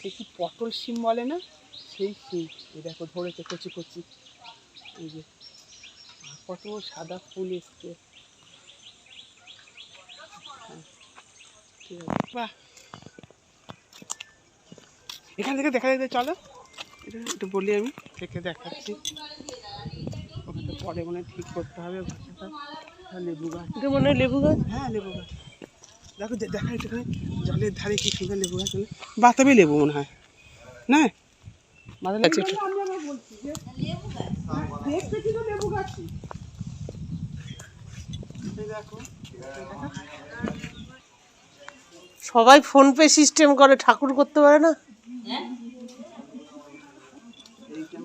সে কি পটল শিম বলে না? সেই শিম এই দেখো ধরেছে কচি কচি। এই যে আর কত সাদা ফুল এসছে। ঠিক আছে বাহ। এখান থেকে দেখা যেতে চলো। এটা একটু বলি আমি থেকে দেখাচ্ছি। ওখানে পরে মনে হয় ঠিক করতে হবে লেবু গাছ। এটা মনে হয় লেবু গাছ? হ্যাঁ লেবু গাছ। দেখো দে- দেখা একটুখানি জলের ধারে কি সুন্দর লেবু গাছ বাতাবি লেবু মনে হয় না? হ্যাঁ, সবাই ফোন পে সিস্টেম করে ঠাকুর করতে পারে না?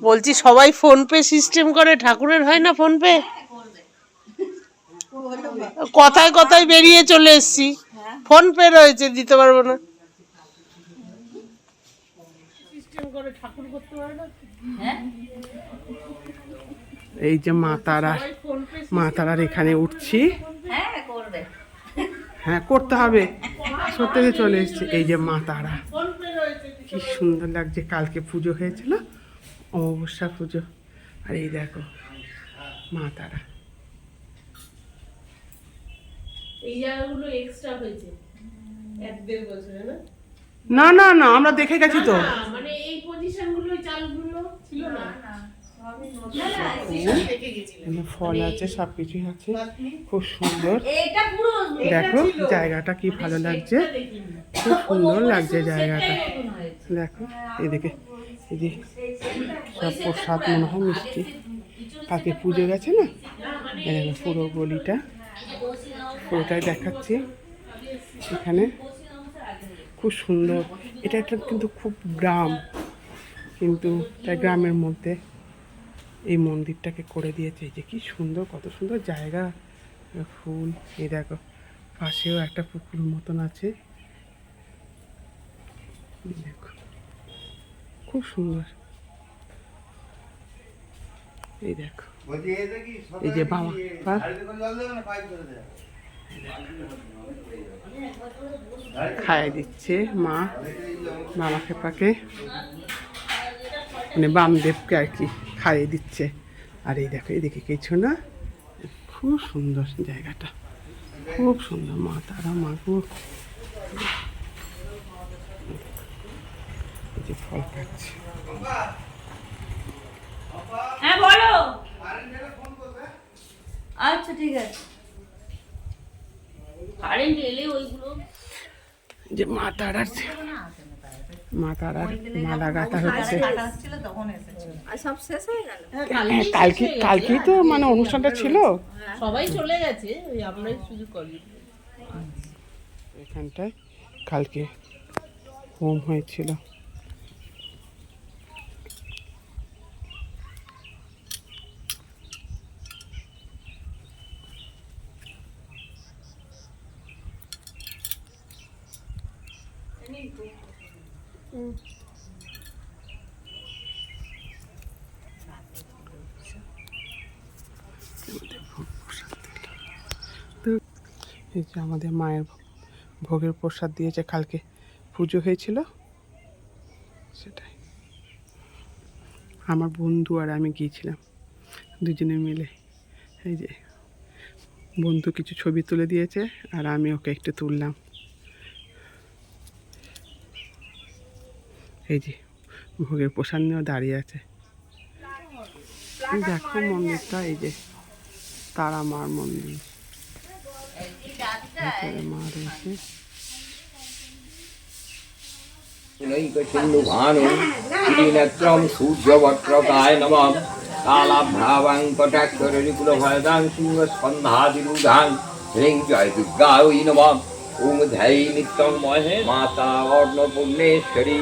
বলছি সবাই ফোন পে সিস্টেম করে ঠাকুরের হয় না ফোন পে? কথায় কথায় বেরিয়ে চলে এসছি। ফোন পে রয়েছে দিতে পারব না। সিস্টেম করে ঠাকুর করতে পারে না? এই যে মা তারা মা তারার এখানে উঠছি। হ্যাঁ হ্যাঁ করতে হবে। সত্যি চলে এসছে এই যে মা তারা। ফোন পে রয়েছে কি সুন্দর লাগছে কালকে পুজো হয়েছিল অমাবস্যা পুজো। আর এই দেখো মা তারা। এই জায়গাগুলো এক্সট্রা হয়েছে। এক দেড় বছরে না? না না না আমরা দেখে গেছি তো। মানে এই পজিশনগুলো চালগুলো ছিল না। ফল আছে সব কিছুই আছে খুব সুন্দর। দেখো জায়গাটা কি ভালো লাগছে। খুব সুন্দর লাগছে জায়গাটা। দেখো এদিকে এই যে সব প্রসাদ মনে হয় মিষ্টি। কাকে পুজো গেছে না? পুরো গলিটা। পুরোটাই দেখাচ্ছি। এখানে খুব সুন্দর। এটা একটা কিন্তু খুব গ্রাম। কিন্তু তাই গ্রামের মধ্যে এই মন্দিরটাকে করে দিয়েছে। এই যে কি সুন্দর কত সুন্দর জায়গা। ফুল এই দেখো পাশেও একটা পুকুর মতন আছে। দেখো খুব সুন্দর। এই দেখো এই যে বাবা খাইয়ে দিচ্ছে মা বাবা খেপাকে। মানে বামদেবকে আর কি খাইয়ে দিচ্ছে। আর এই দেখো, এদিকে কিছু না, খুব সুন্দর জায়গাটা। খুব সুন্দর মা, তারা মা এই যে ফল খাচ্ছে হ্যাঁ আচ্ছা ঠিক আছে। যে মা তারার মা তারার মালা গাঁথা হচ্ছে। আর সব শেষ হয়ে গেল? হ্যাঁ, কালকে কালকেই তো মানে অনুষ্ঠানটা ছিল। সবাই চলে গেছে আমরাই শুধু করি। এখানটায় কালকে হোম হয়েছিল। এই যে আমাদের মায়ের ভোগের প্রসাদ দিয়েছে কালকে। পুজো হয়েছিল? সেটাই। আমার বন্ধু আর আমি গিয়েছিলাম, দুজনে মিলে। এই যে বন্ধু কিছু ছবি তুলে দিয়েছে, আর আমি ওকে একটু তুললাম। এই যে, ভোগের প্রসাদ নিয়েও দাঁড়িয়ে আছে। দেখো মন্দিরটা, এই যে, তারা মার মন্দির। মা রয়েছে। হ্রিং জয় দুর্গা ওই ওং ধ্যাই নিত্যং মহে মাতা অর্ণপূর্ণেশ্বরী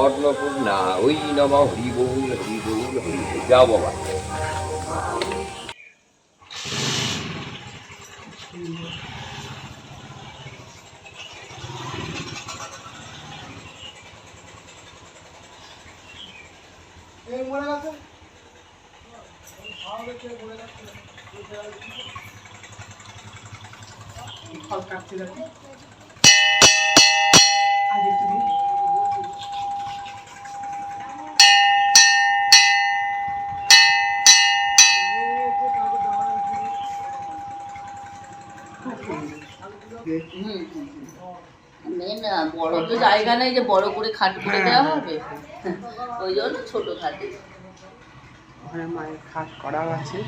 অর্ণপূর্ণা ওই নম হরি বৌল হরি বৌল হরি যা বাবা। দেখো একটু দিন না বড় তো জায়গা নেই যে বড় করে খাট করে হ্যাঁ, দেওয়া হ্যাঁ। হবে? ওই জন্য ছোট খাটে। মায়ের খাট করাও আছে।